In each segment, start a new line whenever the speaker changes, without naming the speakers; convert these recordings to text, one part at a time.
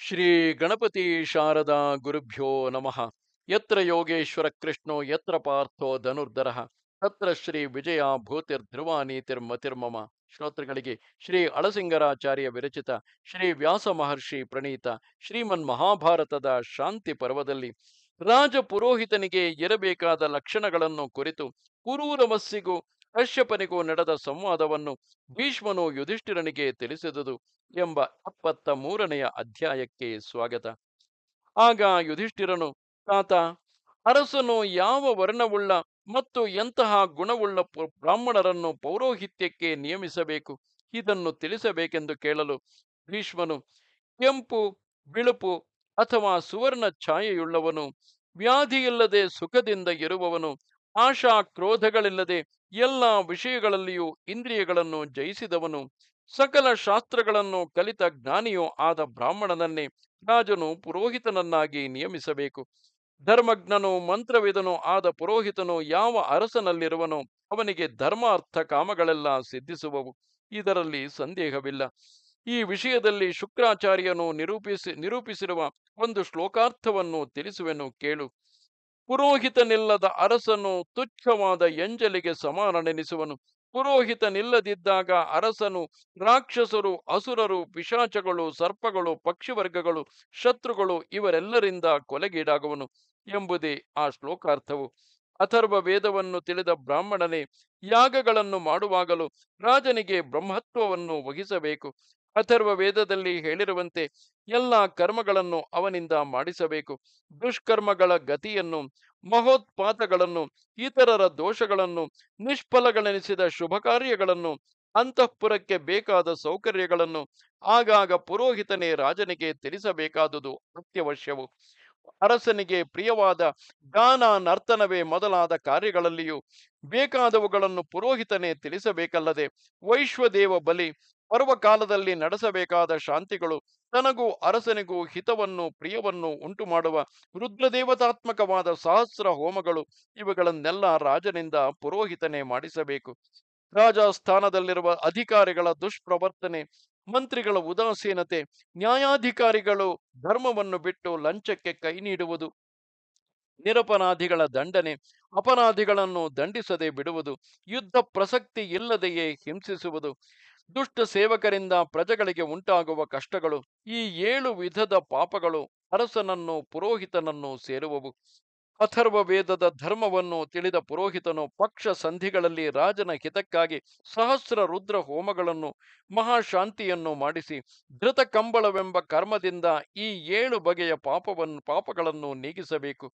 ಶ್ರೀ ಗಣಪತಿ ಶಾರದಾ ಗುರುಭ್ಯೋ ನಮಃ. ಯತ್ರ ಯೋಗೇಶ್ವರ ಕೃಷ್ಣೋ, ಯತ್ರ ಪಾರ್ಥೋ ಧನುರ್ಧರ. ತತ್ರ ಶ್ರೀ ವಿಜಯ ಭೂತಿರ್ಧ್ರುವ ನೀತಿರ್ಮತಿರ್ಮಮ ಶ್ರೋತೃಗಳಿಗೆ ಶ್ರೀ ಅಳಸಿಂಗರಾಚಾರ್ಯ ವಿರಚಿತ, ಶ್ರೀ ವ್ಯಾಸ ಮಹರ್ಷಿ ಪ್ರಣೀತ, ಶ್ರೀಮನ್ ಮಹಾಭಾರತದ ಶಾಂತಿ ಪರ್ವದಲ್ಲಿ ರಾಜ ಪುರೋಹಿತನಿಗೆ ಇರಬೇಕಾದ ಲಕ್ಷಣಗಳನ್ನು ಕುರಿತು ಪುರೂರವಸ್ಸಿಗೂ ಕಶ್ಯಪನಿಗೂ ನಡೆದ ಸಂವಾದವನ್ನು ಭೀಷ್ಮನು ಯುಧಿಷ್ಠಿರನಿಗೆ ತಿಳಿಸಿದುದು ಎಂಬ ಎಪ್ಪತ್ತ ಮೂರನೆಯ ಅಧ್ಯಾಯಕ್ಕೆ ಸ್ವಾಗತ. ಆಗ ಯುಧಿಷ್ಠಿರನು, ತಾತ, ಅರಸನು ಯಾವ ವರ್ಣವುಳ್ಳ ಮತ್ತು ಎಂತಹ ಗುಣವುಳ್ಳ ಬ್ರಾಹ್ಮಣರನ್ನು ಪೌರೋಹಿತ್ಯಕ್ಕೆ ನಿಯಮಿಸಬೇಕು? ಇದನ್ನು ತಿಳಿಸಬೇಕೆಂದು ಕೇಳಲು ಭೀಷ್ಮನು, ಕೆಂಪು, ಬಿಳುಪು ಅಥವಾ ಸುವರ್ಣ ಛಾಯೆಯುಳ್ಳವನು, ವ್ಯಾಧಿಯಿಲ್ಲದೆ ಸುಖದಿಂದ ಇರುವವನು ಆಶಾ ಕ್ರೋಧಗಳಿಲ್ಲದೆ ಎಲ್ಲ ವಿಷಯಗಳಲ್ಲಿಯೂ ಇಂದ್ರಿಯಗಳನ್ನು ಜಯಿಸಿದವನು, ಸಕಲ ಶಾಸ್ತ್ರಗಳನ್ನು ಕಲಿತ ಜ್ಞಾನಿಯೂ ಆದ ಬ್ರಾಹ್ಮಣನನ್ನೇ ರಾಜನು ಪುರೋಹಿತನನ್ನಾಗಿ ನಿಯಮಿಸಬೇಕು. ಧರ್ಮಜ್ಞನು ಮಂತ್ರವಿದನು ಆದ ಪುರೋಹಿತನು ಯಾವ ಅರಸನಲ್ಲಿರುವನೋ ಅವನಿಗೆ ಧರ್ಮ ಅರ್ಥ ಕಾಮಗಳೆಲ್ಲ ಸಿದ್ಧಿಸುವವು. ಇದರಲ್ಲಿ ಸಂದೇಹವಿಲ್ಲ. ಈ ವಿಷಯದಲ್ಲಿ ಶುಕ್ರಾಚಾರ್ಯನು ನಿರೂಪಿಸಿ, ನಿರೂಪಿಸಿರುವ ಒಂದು ಶ್ಲೋಕಾರ್ಥವನ್ನು ತಿಳಿಸುವೆನು ಕೇಳು. ಪುರೋಹಿತನಿಲ್ಲದ ಅರಸನು ತುಚ್ಛವಾದ ಎಂಜಲಿಗೆ ಸಮಾನನೆನಿಸುವನು. ಪುರೋಹಿತನಿಲ್ಲದಿದ್ದಾಗ ಅರಸನು ರಾಕ್ಷಸರು, ಅಸುರರು, ಪಿಶಾಚಗಳು, ಸರ್ಪಗಳು, ಪಕ್ಷಿವರ್ಗಗಳು, ಶತ್ರುಗಳು ಇವರೆಲ್ಲರಿಂದ ಕೊಲೆಗೀಡಾಗುವನು ಎಂಬುದೇ ಆ ಶ್ಲೋಕಾರ್ಥವು. ಅಥರ್ವ ವೇದವನ್ನು ತಿಳಿದ ಬ್ರಾಹ್ಮಣನೇ, ಯಾಗಗಳನ್ನು ಮಾಡುವಾಗಲೂ ರಾಜನಿಗೆ ಬ್ರಹ್ಮತ್ವವನ್ನು ವಹಿಸಬೇಕು. ಅಥರ್ವ ವೇದದಲ್ಲಿ ಹೇಳಿರುವಂತೆ ಎಲ್ಲ ಕರ್ಮಗಳನ್ನು ಅವನಿಂದ ಮಾಡಿಸಬೇಕು. ದುಷ್ಕರ್ಮಗಳ ಗತಿಯನ್ನು, ಮಹೋತ್ಪಾತಗಳನ್ನು, ಇತರರ ದೋಷಗಳನ್ನು, ನಿಷ್ಫಲಗಳೆನಿಸಿದ ಶುಭ ಕಾರ್ಯಗಳನ್ನು ಅಂತಃಪುರಕ್ಕೆ ಬೇಕಾದ ಸೌಕರ್ಯಗಳನ್ನು ಆಗಾಗ ಪುರೋಹಿತನೇ ರಾಜನಿಗೆ ತಿಳಿಸಬೇಕಾದುದು ಅತ್ಯವಶ್ಯವು. ಅರಸನಿಗೆ ಪ್ರಿಯವಾದ ಗಾನ ನರ್ತನವೇ ಮೊದಲಾದ ಕಾರ್ಯಗಳಲ್ಲಿಯೂ ಬೇಕಾದವುಗಳನ್ನು ಪುರೋಹಿತನೇ ತಿಳಿಸಬೇಕಲ್ಲದೆ ವೈಶ್ವದೇವ ಬಲಿ ಪರ್ವಕಾಲದಲ್ಲಿ ನಡೆಸಬೇಕಾದ ಶಾಂತಿಗಳು ತನಗೂ ಅರಸನಿಗೂ ಹಿತವನ್ನು ಪ್ರಿಯವನ್ನು ಉಂಟು ಮಾಡುವ ರುದ್ರದೇವತಾತ್ಮಕವಾದ ಸಹಸ್ರ ಹೋಮಗಳು ಇವುಗಳನ್ನೆಲ್ಲ ರಾಜನಿಂದ ಪುರೋಹಿತನೆ ಮಾಡಿಸಬೇಕು. ರಾಜಸ್ಥಾನದಲ್ಲಿರುವ ಅಧಿಕಾರಿಗಳ ದುಷ್ಪ್ರವರ್ತನೆ, ಮಂತ್ರಿಗಳ ಉದಾಸೀನತೆ, ನ್ಯಾಯಾಧಿಕಾರಿಗಳು ಧರ್ಮವನ್ನು ಬಿಟ್ಟು ಲಂಚಕ್ಕೆ ಕೈ ನೀಡುವುದು, ನಿರಪರಾಧಿಗಳ ದಂಡನೆ, ಅಪರಾಧಿಗಳನ್ನು ದಂಡಿಸದೆ ಬಿಡುವುದು, ಯುದ್ಧ ಪ್ರಸಕ್ತಿ ಇಲ್ಲದೆಯೇ ಹಿಂಸಿಸುವುದು ದುಷ್ಟ ಸೇವಕರಿಂದ ಪ್ರಜೆಗಳಿಗೆ ಉಂಟಾಗುವ ಕಷ್ಟಗಳು ಈ ಏಳು ವಿಧದ ಪಾಪಗಳು ಅರಸನನ್ನು ಪುರೋಹಿತನನ್ನು ಸೇರುವವು. ಅಥರ್ವ ವೇದದ ಧರ್ಮವನ್ನು ತಿಳಿದ ಪುರೋಹಿತನು ಪಕ್ಷ ಸಂಧಿಗಳಲ್ಲಿ ರಾಜನ ಹಿತಕ್ಕಾಗಿ ಸಹಸ್ರ ರುದ್ರ ಹೋಮಗಳನ್ನು, ಮಹಾಶಾಂತಿಯನ್ನು ಮಾಡಿಸಿ, ಧೃತ ಕಂಬಳವೆಂಬ ಕರ್ಮದಿಂದ ಈ ಏಳು ಬಗೆಯ ಪಾಪವನ್ನು ಪಾಪಗಳನ್ನು ನೀಗಿಸಬೇಕು.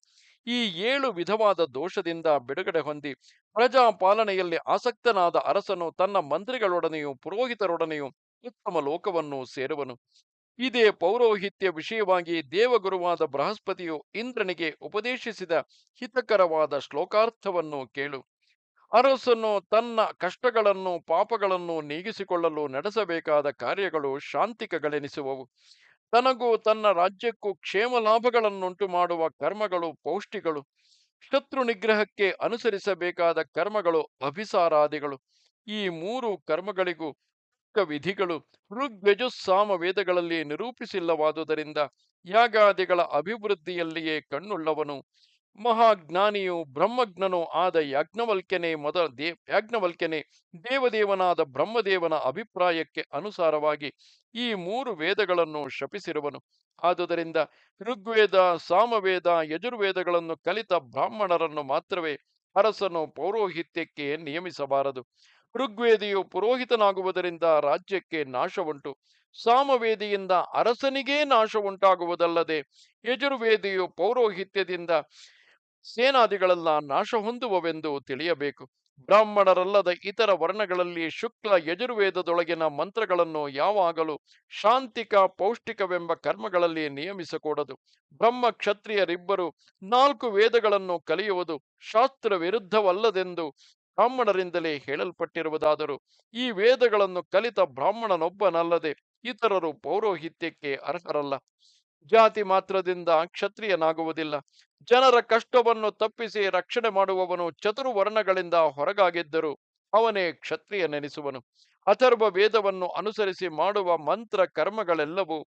ಈ ಏಳು ವಿಧವಾದ ದೋಷದಿಂದ ಬಿಡುಗಡೆ ಹೊಂದಿ, ಪ್ರಜಾಪಾಲನೆಯಲ್ಲಿ ಆಸಕ್ತನಾದ ಅರಸನು ತನ್ನ ಮಂತ್ರಿಗಳೊಡನೆಯೂ ಪುರೋಹಿತರೊಡನೆಯೂ ಉತ್ತಮ ಲೋಕವನ್ನು ಸೇರುವನು. ಇದೇ ಪೌರೋಹಿತ್ಯ ವಿಷಯವಾಗಿ ದೇವಗುರುವಾದ ಬೃಹಸ್ಪತಿಯು ಇಂದ್ರನಿಗೆ ಉಪದೇಶಿಸಿದ ಹಿತಕರವಾದ ಶ್ಲೋಕಾರ್ಥವನ್ನು ಕೇಳು. ಅರಸನು ತನ್ನ ಕಷ್ಟಗಳನ್ನು, ಪಾಪಗಳನ್ನು ನೀಗಿಸಿಕೊಳ್ಳಲು ನಡೆಸಬೇಕಾದ ಕಾರ್ಯಗಳು ಶಾಂತಿಕಗಳೆನಿಸುವವು. ತನಗೂ ತನ್ನ ರಾಜ್ಯಕ್ಕೂ ಕ್ಷೇಮ ಲಾಭಗಳನ್ನುಂಟು ಮಾಡುವ ಕರ್ಮಗಳು ಪೌಷ್ಟಿಗಳು. ಶತ್ರು ನಿಗ್ರಹಕ್ಕೆ ಅನುಸರಿಸಬೇಕಾದ ಕರ್ಮಗಳು ಅಭಿಸಾರಾದಿಗಳು. ಈ ಮೂರು ಕರ್ಮಗಳಿಗೂ ವಿಧಿಗಳು ಋಗ್ಯಜುಸ್ಸಾಮ ವೇದಗಳಲ್ಲಿ ನಿರೂಪಿಸಿಲ್ಲವಾದುದರಿಂದ ಯಾಗಾದಿಗಳ ಅಭಿವೃದ್ಧಿಯಲ್ಲಿಯೇ ಕಣ್ಣುಳ್ಳವನು. ಮಹಾಜ್ಞಾನಿಯು ಬ್ರಹ್ಮಜ್ಞನೂ ಆದ ಯಾಜ್ಞವಲ್ಕ್ಯನೇ ಮೊದಲ ದೇ, ಯಾಜ್ಞವಲ್ಕ್ಯನೇ ದೇವದೇವನಾದ ಬ್ರಹ್ಮದೇವನ ಅಭಿಪ್ರಾಯಕ್ಕೆ ಅನುಸಾರವಾಗಿ ಈ ಮೂರು ವೇದಗಳನ್ನು ಶಪಿಸಿರುವನು. ಆದುದರಿಂದ ಋಗ್ವೇದ, ಸಾಮವೇದ, ಯಜುರ್ವೇದಗಳನ್ನು ಕಲಿತ ಬ್ರಾಹ್ಮಣರನ್ನು ಮಾತ್ರವೇ ಅರಸನು ಪೌರೋಹಿತ್ಯಕ್ಕೆ ನಿಯಮಿಸಬಾರದು. ಋಗ್ವೇದಿಯು ಪುರೋಹಿತನಾಗುವುದರಿಂದ ರಾಜ್ಯಕ್ಕೆ ನಾಶವುಂಟು. ಸಾಮವೇದಿಯಿಂದ ಅರಸನಿಗೇ ನಾಶ ಉಂಟಾಗುವುದಲ್ಲದೆ ಯಜುರ್ವೇದಿಯು ಪೌರೋಹಿತ್ಯದಿಂದ ಸೇನಾದಿಗಳೆಲ್ಲ ನಾಶ ಹೊಂದುವವೆಂದು ತಿಳಿಯಬೇಕು. ಬ್ರಾಹ್ಮಣರಲ್ಲದ ಇತರ ವರ್ಣಗಳಲ್ಲಿ ಶುಕ್ಲ ಯಜುರ್ವೇದದೊಳಗಿನ ಮಂತ್ರಗಳನ್ನು ಯಾವಾಗಲೂ ಶಾಂತಿಕ ಪೌಷ್ಟಿಕವೆಂಬ ಕರ್ಮಗಳಲ್ಲಿ ನಿಯಮಿಸಕೂಡದು. ಬ್ರಹ್ಮ ಕ್ಷತ್ರಿಯರಿಬ್ಬರು ನಾಲ್ಕು ವೇದಗಳನ್ನು ಕಲಿಯುವುದು ಶಾಸ್ತ್ರ ವಿರುದ್ಧವಲ್ಲದೆಂದು ಬ್ರಾಹ್ಮಣರಿಂದಲೇ ಹೇಳಲ್ಪಟ್ಟಿರುವುದಾದರೂ ಈ ವೇದಗಳನ್ನು ಕಲಿತ ಬ್ರಾಹ್ಮಣನೊಬ್ಬನಲ್ಲದೆ ಇತರರು ಪೌರೋಹಿತ್ಯಕ್ಕೆ ಅರ್ಹರಲ್ಲ. ಜಾತಿ ಮಾತ್ರದಿಂದ ಕ್ಷತ್ರಿಯನಾಗುವುದಿಲ್ಲ. ಜನರ ಕಷ್ಟವನ್ನು ತಪ್ಪಿಸಿ ರಕ್ಷಣೆ ಮಾಡುವವನು ಚತುರ್ವರ್ಣಗಳಿಂದ ಹೊರಗಾಗಿದ್ದರು ಅವನೇ ಕ್ಷತ್ರಿಯನೆನಿಸುವನು. ಅಥರ್ವ ವೇದವನ್ನು ಅನುಸರಿಸಿ ಮಾಡುವ ಮಂತ್ರ ಕರ್ಮಗಳೆಲ್ಲವೂ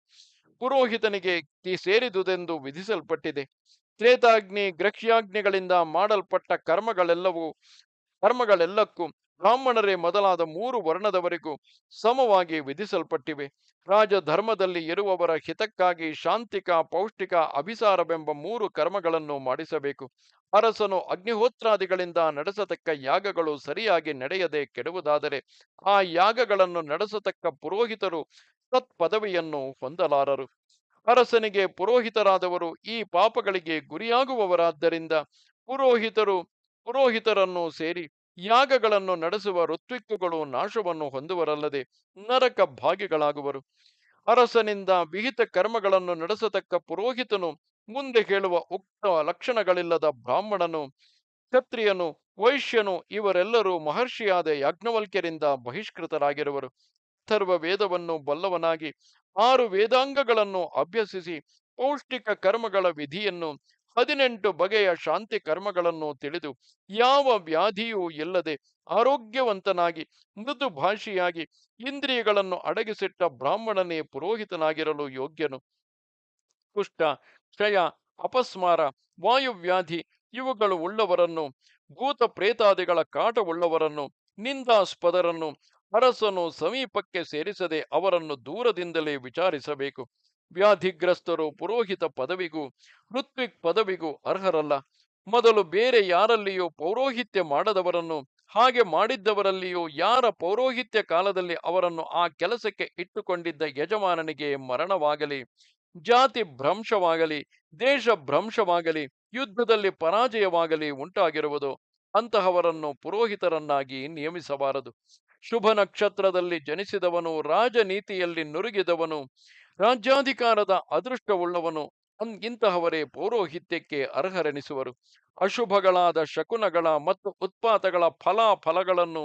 ಪುರೋಹಿತನಿಗೆ ಸೇರಿದುದೆಂದು ವಿಧಿಸಲ್ಪಟ್ಟಿದೆ. ತ್ರೇತಾಗ್ನಿ ಗ್ರಕ್ಷ್ಯಾಗ್ನಿಗಳಿಂದ ಮಾಡಲ್ಪಟ್ಟ ಕರ್ಮಗಳೆಲ್ಲವೂ ಕರ್ಮಗಳೆಲ್ಲಕ್ಕೂ ಬ್ರಾಹ್ಮಣರೇ ಮೊದಲಾದ ಮೂರು ವರ್ಣದವರೆಗೂ ಸಮವಾಗಿ ವಿಧಿಸಲ್ಪಟ್ಟಿವೆ. ರಾಜಧರ್ಮದಲ್ಲಿ ಇರುವವರ ಹಿತಕ್ಕಾಗಿ ಶಾಂತಿಕ, ಪೌಷ್ಟಿಕ, ಅಭಿಸಾರವೆಂಬ ಮೂರು ಕರ್ಮಗಳನ್ನು ಮಾಡಿಸಬೇಕು. ಅರಸನು ಅಗ್ನಿಹೋತ್ರಾದಿಗಳಿಂದ ನಡೆಸತಕ್ಕ ಯಾಗಗಳು ಸರಿಯಾಗಿ ನಡೆಯದೆ ಕೆಡುವುದಾದರೆ ಆ ಯಾಗಗಳನ್ನು ನಡೆಸತಕ್ಕ ಪುರೋಹಿತರು ಸತ್ಪದವಿಯನ್ನು ಹೊಂದಲಾರರು. ಅರಸನಿಗೆ ಪುರೋಹಿತರಾದವರು ಈ ಪಾಪಗಳಿಗೆ ಗುರಿಯಾಗುವವರಾದ್ದರಿಂದ ಪುರೋಹಿತರು ಪುರೋಹಿತರನ್ನು ಸೇರಿ ಯಾಗಗಳನ್ನು ನಡೆಸುವ ಋತ್ವಿಕ್ಕುಗಳು ನಾಶವನ್ನು ಹೊಂದುವರಲ್ಲದೆ ನರಕ ಭಾಗಿಗಳಾಗುವರು. ಅರಸನಿಂದ ವಿಹಿತ ಕರ್ಮಗಳನ್ನು ನಡೆಸತಕ್ಕ ಪುರೋಹಿತನು ಮುಂದೆ ಹೇಳುವ ಉಕ್ತ ಲಕ್ಷಣಗಳಿಲ್ಲದ ಬ್ರಾಹ್ಮಣನು, ಕ್ಷತ್ರಿಯನು, ವೈಶ್ಯನು ಇವರೆಲ್ಲರೂ ಮಹರ್ಷಿಯಾದ ಯಾಜ್ಞವಲ್ಕ್ಯರಿಂದ ಬಹಿಷ್ಕೃತರಾಗಿರುವರು. ಅಥರ್ವ ವೇದವನ್ನು ಬಲ್ಲವನಾಗಿ ಆರು ವೇದಾಂಗಗಳನ್ನು ಅಭ್ಯಸಿಸಿ ಪೌಷ್ಟಿಕ ಕರ್ಮಗಳ ವಿಧಿಯನ್ನು ಹದಿನೆಂಟು ಬಗೆಯ ಶಾಂತಿ ಕರ್ಮಗಳನ್ನು ತಿಳಿದು ಯಾವ ವ್ಯಾಧಿಯೂ ಇಲ್ಲದೆ ಆರೋಗ್ಯವಂತನಾಗಿ, ಮೃದು ಭಾಷಿಯಾಗಿ, ಇಂದ್ರಿಯಗಳನ್ನು ಅಡಗಿಸಿಟ್ಟ ಬ್ರಾಹ್ಮಣನೇ ಪುರೋಹಿತನಾಗಿರಲು ಯೋಗ್ಯನು. ಕುಷ್ಠ, ಕ್ಷಯ, ಅಪಸ್ಮಾರ, ವಾಯುವ್ಯಾಧಿ ಇವುಗಳು ಉಳ್ಳವರನ್ನು, ಭೂತ ಪ್ರೇತಾದಿಗಳ ಕಾಟವುಳ್ಳವರನ್ನು ನಿಂದಾಸ್ಪದರನ್ನು, ಅರಸನು ಸಮೀಪಕ್ಕೆ ಸೇರಿಸದೆ ಅವರನ್ನು ದೂರದಿಂದಲೇ ವಿಚಾರಿಸಬೇಕು. ವ್ಯಾಧಿಗ್ರಸ್ತರು ಪುರೋಹಿತ ಪದವಿಗೂ ಋತ್ವಿಕ್ ಪದವಿಗೂ ಅರ್ಹರಲ್ಲ. ಮೊದಲು ಬೇರೆ ಯಾರಲ್ಲಿಯೂ ಪೌರೋಹಿತ್ಯ ಮಾಡದವರನ್ನು, ಹಾಗೆ ಮಾಡಿದ್ದವರಲ್ಲಿಯೂ ಯಾರ ಪೌರೋಹಿತ್ಯ ಕಾಲದಲ್ಲಿ ಅವರನ್ನು ಆ ಕೆಲಸಕ್ಕೆ ಇಟ್ಟುಕೊಂಡಿದ್ದ ಯಜಮಾನನಿಗೆ ಮರಣವಾಗಲಿ, ಜಾತಿ ಭ್ರಂಶವಾಗಲಿ, ದೇಶ ಭ್ರಂಶವಾಗಲಿ, ಯುದ್ಧದಲ್ಲಿ ಪರಾಜಯವಾಗಲಿ ಉಂಟಾಗಿರುವುದು, ಅಂತಹವರನ್ನು ಪುರೋಹಿತರನ್ನಾಗಿ ನಿಯಮಿಸಬಾರದು. ಶುಭ ನಕ್ಷತ್ರದಲ್ಲಿ ಜನಿಸಿದವನು, ರಾಜನೀತಿಯಲ್ಲಿ ನುರುಗಿದವನು ರಾಜ್ಯಾಧಿಕಾರದ ಅದೃಷ್ಟವುಳ್ಳವನು ಇಂತಹವರೇ ಪೌರೋಹಿತ್ಯಕ್ಕೆ ಅರ್ಹರೆನಿಸುವರು. ಅಶುಭಗಳಾದ ಶಕುನಗಳ ಮತ್ತು ಉತ್ಪಾತಗಳ ಫಲಾಫಲಗಳನ್ನು,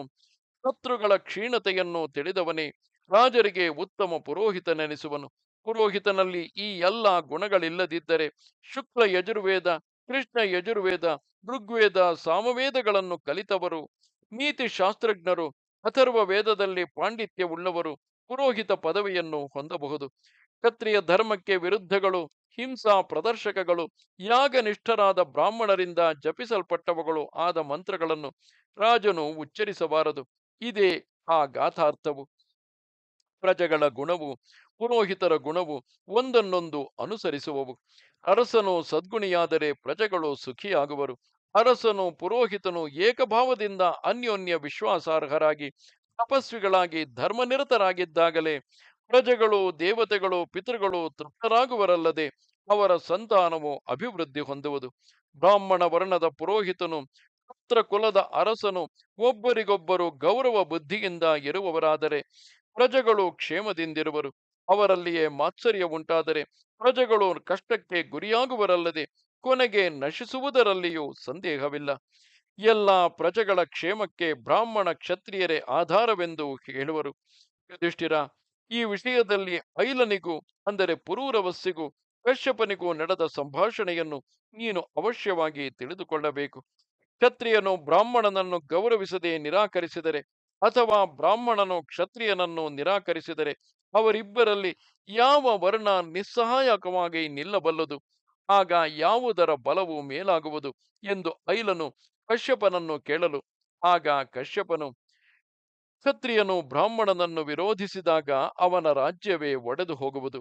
ಶತ್ರುಗಳ ಕ್ಷೀಣತೆಯನ್ನು ತಿಳಿದವನೇ ರಾಜರಿಗೆ ಉತ್ತಮ ಪುರೋಹಿತನೆನಿಸುವನು. ಪುರೋಹಿತನಲ್ಲಿ ಈ ಎಲ್ಲ ಗುಣಗಳಿಲ್ಲದಿದ್ದರೆ ಶುಕ್ಲ ಯಜುರ್ವೇದ, ಕೃಷ್ಣ ಯಜುರ್ವೇದ, ಋಗ್ವೇದ ಸಾಮವೇದಗಳನ್ನು ಕಲಿತವರು ನೀತಿ ಶಾಸ್ತ್ರಜ್ಞರು ಅಥರ್ವ ವೇದದಲ್ಲಿ ಪಾಂಡಿತ್ಯವುಳ್ಳವರು ಪುರೋಹಿತ ಪದವಿಯನ್ನು ಹೊಂದಬಹುದು. ಕ್ಷತ್ರಿಯ ಧರ್ಮಕ್ಕೆ ವಿರುದ್ಧಗಳು, ಹಿಂಸಾ ಪ್ರದರ್ಶಕಗಳು, ಯಾಗನಿಷ್ಠರಾದ ಬ್ರಾಹ್ಮಣರಿಂದ ಜಪಿಸಲ್ಪಟ್ಟವುಗಳು ಆದ ಮಂತ್ರಗಳನ್ನು ರಾಜನು ಉಚ್ಚರಿಸಬಾರದು. ಇದೇ ಆ ಗಾಥಾರ್ಥವು. ಪ್ರಜೆಗಳ ಗುಣವು, ಪುರೋಹಿತರ ಗುಣವು ಒಂದನ್ನೊಂದು ಅನುಸರಿಸುವವು. ಅರಸನು ಸದ್ಗುಣಿಯಾದರೆ ಪ್ರಜೆಗಳು ಸುಖಿಯಾಗುವರು. ಅರಸನು ಪುರೋಹಿತನು ಏಕಭಾವದಿಂದ ಅನ್ಯೋನ್ಯ ವಿಶ್ವಾಸಾರ್ಹರಾಗಿ, ತಪಸ್ವಿಗಳಾಗಿ, ಧರ್ಮನಿರತರಾಗಿದ್ದಾಗಲೇ ಪ್ರಜೆಗಳು, ದೇವತೆಗಳು, ಪಿತೃಗಳು ತೃಪ್ತರಾಗುವರಲ್ಲದೆ ಅವರ ಸಂತಾನವು ಅಭಿವೃದ್ಧಿ ಹೊಂದುವುದು. ಬ್ರಾಹ್ಮಣ ವರ್ಣದ ಪುರೋಹಿತನು ಪುತ್ರ ಕುಲದ ಅರಸನು ಒಬ್ಬರಿಗೊಬ್ಬರು ಗೌರವ ಬುದ್ಧಿಯಿಂದ ಇರುವವರಾದರೆ ಪ್ರಜೆಗಳು ಕ್ಷೇಮದಿಂದಿರುವರು. ಅವರಲ್ಲಿಯೇ ಮಾತ್ಸರ್ಯ ಉಂಟಾದರೆ ಪ್ರಜೆಗಳು ಕಷ್ಟಕ್ಕೆ ಗುರಿಯಾಗುವರಲ್ಲದೆ ಕೊನೆಗೆ ನಶಿಸುವುದರಲ್ಲಿಯೂ ಸಂದೇಹವಿಲ್ಲ. ಎಲ್ಲ ಪ್ರಜೆಗಳ ಕ್ಷೇಮಕ್ಕೆ ಬ್ರಾಹ್ಮಣ ಕ್ಷತ್ರಿಯರೇ ಆಧಾರವೆಂದು ಹೇಳುವರು. ಯುಧಿಷ್ಠಿರ ಈ ವಿಷಯದಲ್ಲಿ ಐಲನಿಗೂ ಅಂದರೆ ಪುರೂರವಸ್ಸಿಗೂ, ಕಶ್ಯಪನಿಗೂ ನಡೆದ ಸಂಭಾಷಣೆಯನ್ನು ನೀನು ಅವಶ್ಯವಾಗಿ ತಿಳಿದುಕೊಳ್ಳಬೇಕು. ಕ್ಷತ್ರಿಯನು ಬ್ರಾಹ್ಮಣನನ್ನು ಗೌರವಿಸದೆ ನಿರಾಕರಿಸಿದರೆ ಅಥವಾ ಬ್ರಾಹ್ಮಣನು ಕ್ಷತ್ರಿಯನನ್ನು ನಿರಾಕರಿಸಿದರೆ ಅವರಿಬ್ಬರಲ್ಲಿ ಯಾವ ವರ್ಣ ನಿಸ್ಸಹಾಯಕವಾಗಿ ನಿಲ್ಲಬಲ್ಲದು? ಆಗ ಯಾವುದರ ಬಲವು ಮೇಲಾಗುವುದು? ಎಂದು ಐಲನು ಕಶ್ಯಪನನ್ನು ಕೇಳಲು, ಆಗ ಕಶ್ಯಪನು ಕ್ಷತ್ರಿಯನು ಬ್ರಾಹ್ಮಣನನ್ನು ವಿರೋಧಿಸಿದಾಗ ಅವನ ರಾಜ್ಯವೇ ಒಡೆದು ಹೋಗುವುದು.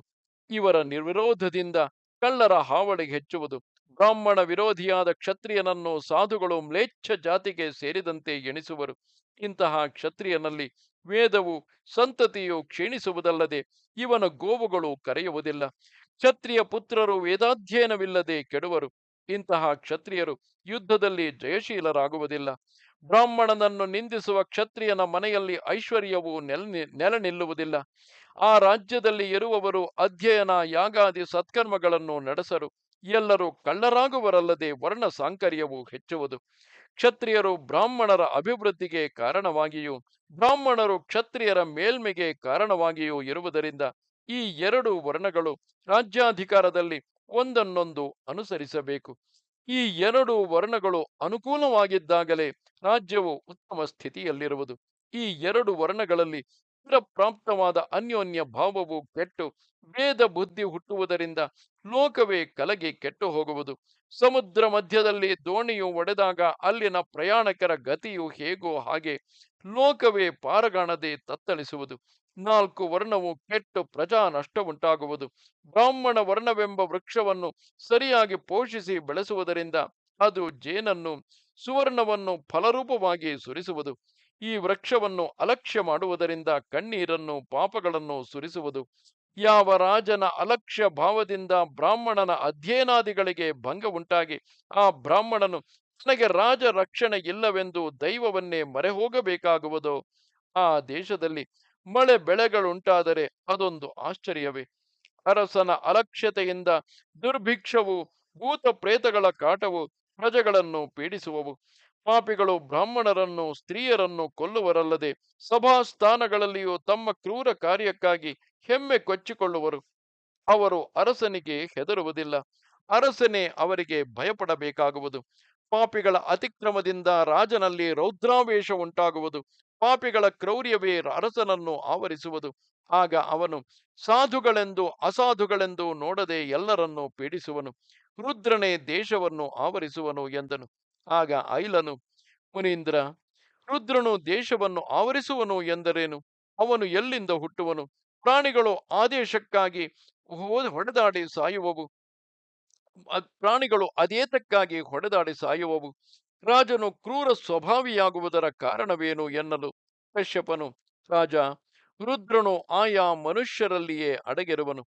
ಇವರ ನಿರ್ವಿರೋಧದಿಂದ ಕಳ್ಳರ ಹಾವಳಿ ಹೆಚ್ಚುವುದು. ಬ್ರಾಹ್ಮಣ ವಿರೋಧಿಯಾದ ಕ್ಷತ್ರಿಯನನ್ನು ಸಾಧುಗಳು ಮ್ಲೇಚ್ಛ ಜಾತಿಗೆ ಸೇರಿದಂತೆ ಎಣಿಸುವರು. ಇಂತಹ ಕ್ಷತ್ರಿಯನಲ್ಲಿ ವೇದವು ಸಂತತಿಯು ಕ್ಷೀಣಿಸುವುದಲ್ಲದೆ ಇವನ ಗೋವುಗಳು ಕರೆಯುವುದಿಲ್ಲ. ಕ್ಷತ್ರಿಯ ಪುತ್ರರು ವೇದಾಧ್ಯಯನವಿಲ್ಲದೆ ಕೆಡುವರು. ಇಂತಹ ಕ್ಷತ್ರಿಯರು ಯುದ್ಧದಲ್ಲಿ ಜಯಶೀಲರಾಗುವುದಿಲ್ಲ. ಬ್ರಾಹ್ಮಣನನ್ನು ನಿಂದಿಸುವ ಕ್ಷತ್ರಿಯನ ಮನೆಯಲ್ಲಿ ಐಶ್ವರ್ಯವು ನೆಲ ನೆಲ ನಿಲ್ಲುವುದಿಲ್ಲ. ಆ ರಾಜ್ಯದಲ್ಲಿ ಇರುವವರು ಅಧ್ಯಯನ, ಯಾಗಾದಿ, ಸತ್ಕರ್ಮಗಳನ್ನು ನಡೆಸರು. ಎಲ್ಲರೂ ಕಳ್ಳರಾಗುವರಲ್ಲದೆ ವರ್ಣ ಸಾಂಕರ್ಯವು ಹೆಚ್ಚುವುದು. ಕ್ಷತ್ರಿಯರು ಬ್ರಾಹ್ಮಣರ ಅಭಿವೃದ್ಧಿಗೆ ಕಾರಣವಾಗಿಯೂ, ಬ್ರಾಹ್ಮಣರು ಕ್ಷತ್ರಿಯರ ಮೇಲ್ಮೆಗೆ ಕಾರಣವಾಗಿಯೂ ಇರುವುದರಿಂದ ಈ ಎರಡು ವರ್ಣಗಳು ರಾಜ್ಯಾಧಿಕಾರದಲ್ಲಿ ಒಂದನ್ನೊಂದು ಅನುಸರಿಸಬೇಕು. ಈ ಎರಡು ವರ್ಣಗಳು ಅನುಕೂಲವಾಗಿದ್ದಾಗಲೇ ರಾಜ್ಯವು ಉತ್ತಮ ಸ್ಥಿತಿಯಲ್ಲಿರುವುದು. ಈ ಎರಡು ವರ್ಣಗಳಲ್ಲಿ ಪ್ರಾಪ್ತವಾದ ಅನ್ಯೋನ್ಯ ಭಾವವು ಕೆಟ್ಟು ವೇದ ಬುದ್ಧಿ ಹುಟ್ಟುವುದರಿಂದ ಲೋಕವೇ ಕಲಗಿ ಕೆಟ್ಟು ಹೋಗುವುದು. ಸಮುದ್ರ ಮಧ್ಯದಲ್ಲಿ ದೋಣಿಯು ಒಡೆದಾಗ ಅಲ್ಲಿನ ಪ್ರಯಾಣಿಕರ ಗತಿಯು ಹೇಗೋ ಹಾಗೆ ಲೋಕವೇ ಪಾರಗಾಣದೆ ತತ್ತಳಿಸುವುದು. ನಾಲ್ಕು ವರ್ಣವು ಕೆಟ್ಟು ಪ್ರಜಾ ನಷ್ಟ ಉಂಟಾಗುವುದು ಬ್ರಾಹ್ಮಣ ವರ್ಣವೆಂಬ ವೃಕ್ಷವನ್ನು ಸರಿಯಾಗಿ ಪೋಷಿಸಿ ಬೆಳೆಸುವುದರಿಂದ ಅದು ಜೇನನ್ನು, ಸುವರ್ಣವನ್ನು ಫಲರೂಪವಾಗಿ ಸುರಿಸುವುದು. ಈ ವೃಕ್ಷವನ್ನು ಅಲಕ್ಷ್ಯ ಮಾಡುವುದರಿಂದ ಕಣ್ಣೀರನ್ನು, ಪಾಪಗಳನ್ನು ಸುರಿಸುವುದು. ಯಾವ ರಾಜನ ಅಲಕ್ಷ್ಯ ಭಾವದಿಂದ ಬ್ರಾಹ್ಮಣನ ಅಧ್ಯಯನಾದಿಗಳಿಗೆ ಭಂಗ ಉಂಟಾಗಿ ಆ ಬ್ರಾಹ್ಮಣನು ತನಗೆ ರಾಜ ರಕ್ಷಣೆ ಇಲ್ಲವೆಂದು ದೈವವನ್ನೇ ಮರೆ ಹೋಗಬೇಕಾಗುವುದು ಆ ದೇಶದಲ್ಲಿ ಮಳೆ ಬೆಳೆಗಳುಂಟಾದರೆ ಅದೊಂದು ಆಶ್ಚರ್ಯವೇ. ಅರಸನ ಅಲಕ್ಷ್ಯತೆಯಿಂದ ದುರ್ಭಿಕ್ಷವು, ಭೂತ ಪ್ರೇತಗಳ ಕಾಟವು ಪ್ರಜೆಗಳನ್ನು ಪೀಡಿಸುವವು. ಪಾಪಿಗಳು ಬ್ರಾಹ್ಮಣರನ್ನು, ಸ್ತ್ರೀಯರನ್ನು ಕೊಲ್ಲುವರಲ್ಲದೆ ಸಭಾಸ್ಥಾನಗಳಲ್ಲಿಯೂ ತಮ್ಮ ಕ್ರೂರ ಕಾರ್ಯಕ್ಕಾಗಿ ಹೆಮ್ಮೆ ಕೊಚ್ಚಿಕೊಳ್ಳುವರು. ಅವರು ಅರಸನಿಗೆ ಹೆದರುವುದಿಲ್ಲ. ಅರಸನೇ ಅವರಿಗೆ ಭಯಪಡಬೇಕಾಗುವುದು. ಪಾಪಿಗಳ ಅತಿಕ್ರಮದಿಂದ ರಾಜನಲ್ಲಿ ರೌದ್ರಾವೇಶ ಉಂಟಾಗುವುದು. ಪಾಪಿಗಳ ಕ್ರೌರ್ಯವೇ ಅರಸನನ್ನು ಆವರಿಸುವುದು. ಆಗ ಅವನು ಸಾಧುಗಳೆಂದು ಅಸಾಧುಗಳೆಂದು ನೋಡದೆ ಎಲ್ಲರನ್ನೂ ಪೀಡಿಸುವನು. ರುದ್ರನೇ ದೇಶವನ್ನು ಆವರಿಸುವನು ಎಂದನು. ಆಗ ಐಲನು ಮುನೀಂದ್ರ, ರುದ್ರನು ದೇಶವನ್ನು ಆವರಿಸುವನು ಎಂದರೇನು? ಅವನು ಎಲ್ಲಿಂದ ಹುಟ್ಟುವನು? ಪ್ರಾಣಿಗಳು ಆದೇಶಕ್ಕಾಗಿ ಹೊಡೆದಾಡಿ ಸಾಯುವವು. ಪ್ರಾಣಿಗಳು ಅದೇತಕ್ಕಾಗಿ ಹೊಡೆದಾಡಿ ಸಾಯುವವು. ರಾಜನು ಕ್ರೂರ ಸ್ವಭಾವಿಯಾಗುವುದರ ಕಾರಣವೇನು ಎನ್ನಲು ಕಶ್ಯಪನು, ರಾಜ, ರುದ್ರನು ಆಯಾ ಮನುಷ್ಯರಲ್ಲಿಯೇ ಅಡಗಿರುವನು.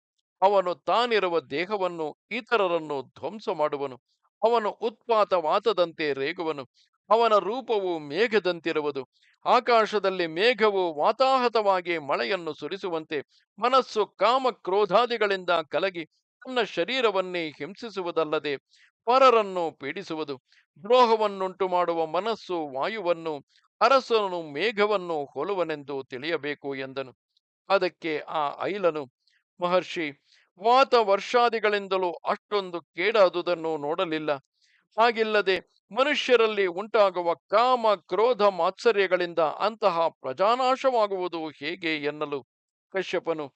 ಅವನು ತಾನಿರುವ ದೇಹವನ್ನು ಇತರರನ್ನು ಧ್ವಂಸ ಮಾಡುವನು. ಅವನು ಉತ್ಪಾತವಾತದಂತೆ ರೇಗುವನು. ಅವನ ರೂಪವು ಮೇಘದಂತಿರುವುದು. ಆಕಾಶದಲ್ಲಿ ಮೇಘವು ವಾತಾಹತವಾಗಿ ಮಳೆಯನ್ನು ಸುರಿಸುವಂತೆ ಮನಸ್ಸು ಕಾಮ ಕ್ರೋಧಾದಿಗಳಿಂದ ಕಲಗಿ ತನ್ನ ಶರೀರವನ್ನೇ ಹಿಂಸಿಸುವುದಲ್ಲದೆ ಪರರನ್ನು ಪೀಡಿಸುವುದು ದ್ರೋಹವನ್ನುಂಟು ಮಾಡುವ ಮನಸ್ಸು ವಾಯುವನ್ನು, ಅರಸನು ಮೇಘವನ್ನು ಹೋಲುವನೆಂದು ತಿಳಿಯಬೇಕು ಎಂದನು. ಅದಕ್ಕೆ ಆ ಐಲನು ಮಹರ್ಷಿ ವಾತ ವರ್ಷಾದಿಗಳಿಂದಲೂ ಅಷ್ಟೊಂದು ಕೇಡಾದುದನ್ನು ನೋಡಲಿಲ್ಲ. ಹಾಗಿಲ್ಲದೆ ಮನುಷ್ಯರಲ್ಲಿ ಉಂಟಾಗುವ ಕಾಮ ಕ್ರೋಧ ಮಾತ್ಸರ್ಯಗಳಿಂದ ಅಂತಹ ಪ್ರಜಾನಾಶವಾಗುವುದು ಹೇಗೆ ಎನ್ನಲು? ಕಶ್ಯಪನು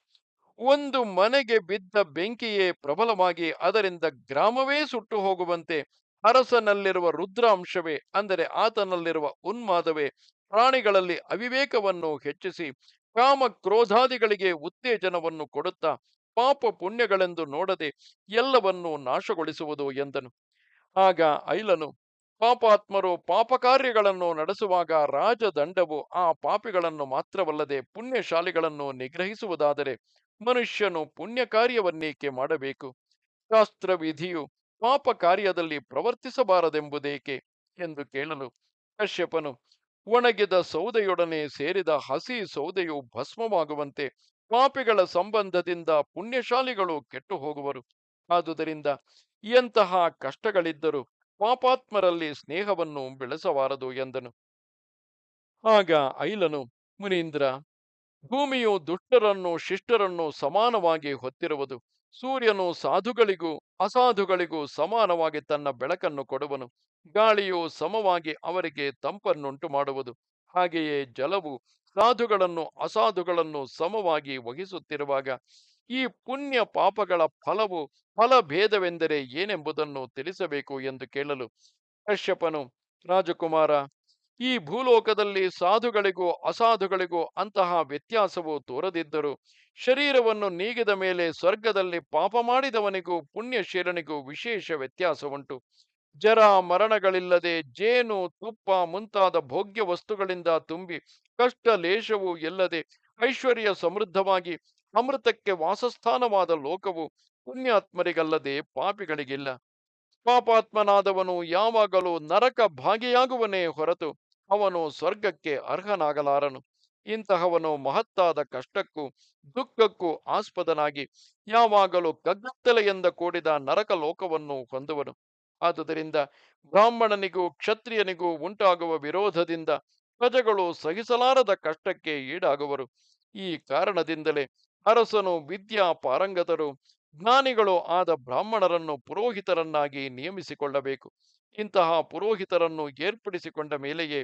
ಒಂದು ಮನೆಗೆ ಬಿದ್ದ ಬೆಂಕಿಯೇ ಪ್ರಬಲವಾಗಿ ಅದರಿಂದ ಗ್ರಾಮವೇ ಸುಟ್ಟು ಹೋಗುವಂತೆ ಅರಸನಲ್ಲಿರುವ ರುದ್ರಾಂಶವೇ ಅಂದರೆ ಆತನಲ್ಲಿರುವ ಉನ್ಮಾದವೇ ಪ್ರಾಣಿಗಳಲ್ಲಿ ಅವಿವೇಕವನ್ನು ಹೆಚ್ಚಿಸಿ ಕಾಮ ಕ್ರೋಧಾದಿಗಳಿಗೆ ಉತ್ತೇಜನವನ್ನು ಕೊಡುತ್ತಾ ಪಾಪ ಪುಣ್ಯಗಳೆಂದು ನೋಡದೆ ಎಲ್ಲವನ್ನೂ ನಾಶಗೊಳಿಸುವುದು ಎಂದನು. ಆಗ ಐಲನು ಪಾಪಾತ್ಮರು ಪಾಪ ಕಾರ್ಯಗಳನ್ನು ನಡೆಸುವಾಗ ರಾಜದಂಡವು ಆ ಪಾಪಿಗಳನ್ನು ಮಾತ್ರವಲ್ಲದೆ ಪುಣ್ಯಶಾಲಿಗಳನ್ನು ನಿಗ್ರಹಿಸುವುದಾದರೆ ಮನುಷ್ಯನು ಪುಣ್ಯ ಕಾರ್ಯವನ್ನೇಕೆ ಮಾಡಬೇಕು? ಶಾಸ್ತ್ರ ವಿಧಿಯು ಪಾಪ ಕಾರ್ಯದಲ್ಲಿ ಪ್ರವರ್ತಿಸಬಾರದೆಂಬುದೇಕೆ? ಎಂದು ಕೇಳಲು ಕಶ್ಯಪನು, ಒಣಗಿದ ಸೌದೆಯೊಡನೆ ಸೇರಿದ ಹಸಿ ಸೌದೆಯು ಭಸ್ಮವಾಗುವಂತೆ ಪಾಪಿಗಳ ಸಂಬಂಧದಿಂದ ಪುಣ್ಯಶಾಲಿಗಳು ಕೆಟ್ಟು ಹೋಗುವರು ಆದುದರಿಂದ ಎಂತಹ ಕಷ್ಟಗಳಿದ್ದರೂ ಪಾಪಾತ್ಮರಲ್ಲಿ ಸ್ನೇಹವನ್ನು ಬೆಳೆಸಬಾರದು ಎಂದನು. ಆಗ ಐಲನು ಮುನೀಂದ್ರ ಭೂಮಿಯು ದುಷ್ಟರನ್ನು, ಶಿಷ್ಟರನ್ನು ಸಮಾನವಾಗಿ ಹೊತ್ತಿರುವುದು. ಸೂರ್ಯನು ಸಾಧುಗಳಿಗೂ, ಅಸಾಧುಗಳಿಗೂ ಸಮಾನವಾಗಿ ತನ್ನ ಬೆಳಕನ್ನು ಕೊಡುವನು. ಗಾಳಿಯು ಸಮವಾಗಿ ಅವರಿಗೆ ತಂಪನ್ನುಂಟು ಮಾಡುವುದು. ಹಾಗೆಯೇ ಜಲವು ಸಾಧುಗಳನ್ನು, ಅಸಾಧುಗಳನ್ನು ಸಮವಾಗಿ ವಹಿಸುತ್ತಿರುವಾಗ ಈ ಪುಣ್ಯ ಪಾಪಗಳ ಫಲವು ಫಲಭೇದವೆಂದರೆ ಏನೆಂಬುದನ್ನು ತಿಳಿಸಬೇಕು ಎಂದು ಕೇಳಲು. ಕಶ್ಯಪನು, ರಾಜಕುಮಾರ ಈ ಭೂಲೋಕದಲ್ಲಿ ಸಾಧುಗಳಿಗೂ ಅಸಾಧುಗಳಿಗೂ ಅಂತಹ ವ್ಯತ್ಯಾಸವು ತೋರದಿದ್ದರು ಶರೀರವನ್ನು ನೀಗಿದ ಮೇಲೆ ಸ್ವರ್ಗದಲ್ಲಿ ಪಾಪ ಮಾಡಿದವನಿಗೂ ಪುಣ್ಯಶೀಲನಿಗೂ ವಿಶೇಷ ವ್ಯತ್ಯಾಸವುಂಟು. ಜರ ಮರಣಗಳಿಲ್ಲದೆ ಜೇನು, ತುಪ್ಪ ಮುಂತಾದ ಭೋಗ್ಯ ವಸ್ತುಗಳಿಂದ ತುಂಬಿ ಕಷ್ಟ ಲೇಷವೂ ಇಲ್ಲದೆ ಐಶ್ವರ್ಯ ಸಮೃದ್ಧವಾಗಿ ಅಮೃತಕ್ಕೆ ವಾಸಸ್ಥಾನವಾದ ಲೋಕವು ಪುಣ್ಯಾತ್ಮರಿಗಲ್ಲದೆ ಪಾಪಿಗಳಿಗಿಲ್ಲ. ಪಾಪಾತ್ಮನಾದವನು ಯಾವಾಗಲೂ ನರಕ ಭಾಗಿಯಾಗುವನೇ ಹೊರತು ಅವನು ಸ್ವರ್ಗಕ್ಕೆ ಅರ್ಹನಾಗಲಾರನು. ಇಂತಹವನು ಮಹತ್ತಾದ ಕಷ್ಟಕ್ಕೂ, ದುಃಖಕ್ಕೂ ಆಸ್ಪದನಾಗಿ ಯಾವಾಗಲೂ ಕಗ್ಗತ್ತಲೆಯಿಂದ ಕೂಡಿದ ನರಕ ಲೋಕವನ್ನು ಹೊಂದುವನು. ಆದುದರಿಂದ ಬ್ರಾಹ್ಮಣನಿಗೂ ಕ್ಷತ್ರಿಯನಿಗೂ ಉಂಟಾಗುವ ವಿರೋಧದಿಂದ ಪ್ರಜೆಗಳು ಸಹಿಸಲಾರದ ಕಷ್ಟಕ್ಕೆ ಈಡಾಗುವರು. ಈ ಕಾರಣದಿಂದಲೇ ಅರಸನು ವಿದ್ಯಾ ಪಾರಂಗತರು ಜ್ಞಾನಿಗಳು ಆದ ಬ್ರಾಹ್ಮಣರನ್ನು ಪುರೋಹಿತರನ್ನಾಗಿ ನಿಯಮಿಸಿಕೊಳ್ಳಬೇಕು. ಇಂತಹ ಪುರೋಹಿತರನ್ನು ಏರ್ಪಡಿಸಿಕೊಂಡ ಮೇಲೆಯೇ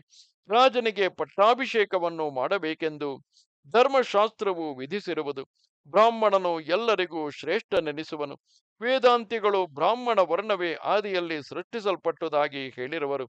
ರಾಜನಿಗೆ ಪಟ್ಟಾಭಿಷೇಕವನ್ನು ಮಾಡಬೇಕೆಂದು ಧರ್ಮಶಾಸ್ತ್ರವು ವಿಧಿಸಿರುವುದು. ಬ್ರಾಹ್ಮಣನು ಎಲ್ಲರಿಗೂ ಶ್ರೇಷ್ಠನೆನಿಸುವನು. ವೇದಾಂತಿಗಳು ಬ್ರಾಹ್ಮಣ ವರ್ಣವೇ ಆದಿಯಲ್ಲಿ ಸೃಷ್ಟಿಸಲ್ಪಟ್ಟುದಾಗಿ ಹೇಳಿರುವರು.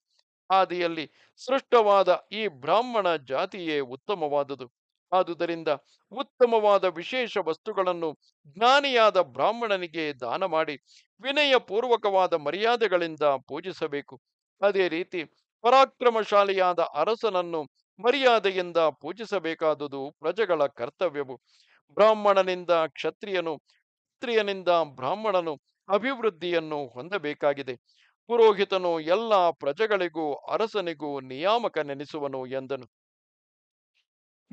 ಆದಿಯಲ್ಲಿ ಸೃಷ್ಟವಾದ ಈ ಬ್ರಾಹ್ಮಣ ಜಾತಿಯೇ ಉತ್ತಮವಾದುದು. ಆದುದರಿಂದ ಉತ್ತಮವಾದ ವಿಶೇಷ ವಸ್ತುಗಳನ್ನು ಜ್ಞಾನಿಯಾದ ಬ್ರಾಹ್ಮಣನಿಗೆ ದಾನ ಮಾಡಿ ವಿನಯಪೂರ್ವಕವಾದ ಮರ್ಯಾದೆಗಳಿಂದ ಪೂಜಿಸಬೇಕು. ಅದೇ ರೀತಿ ಪರಾಕ್ರಮಶಾಲಿಯಾದ ಅರಸನನ್ನು ಮರ್ಯಾದೆಯಿಂದ ಪೂಜಿಸಬೇಕಾದುದು ಪ್ರಜೆಗಳ ಕರ್ತವ್ಯವು. ಬ್ರಾಹ್ಮಣನಿಂದ ಕ್ಷತ್ರಿಯನು ಕ್ಷತ್ರಿಯನಿಂದ ಬ್ರಾಹ್ಮಣನು ಅಭಿವೃದ್ಧಿಯನ್ನು ಹೊಂದಬೇಕಾಗಿದೆ. ಪುರೋಹಿತನು ಎಲ್ಲ ಪ್ರಜೆಗಳಿಗೂ ಅರಸನಿಗೂ ನಿಯಾಮಕ ನೆನೆಸುವನು ಎಂದನು.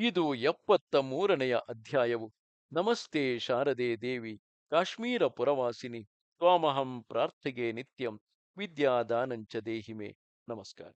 ಇದು ಎಪ್ಪತ್ತ ಮೂರನೆಯ ಅಧ್ಯಾಯವು. ನಮಸ್ತೆ ಶಾರದೆ ದೇವಿ, ಕಾಶ್ಮೀರ ಪುರವಾಸಿನಿ, ತ್ವಾಮಹಂ ಪ್ರಾರ್ಥಿಗೆ ನಿತ್ಯಂ, ವಿದ್ಯಾದಾನಂಚ ದೇಹಿಮೆ. ನಮಸ್ಕಾರ.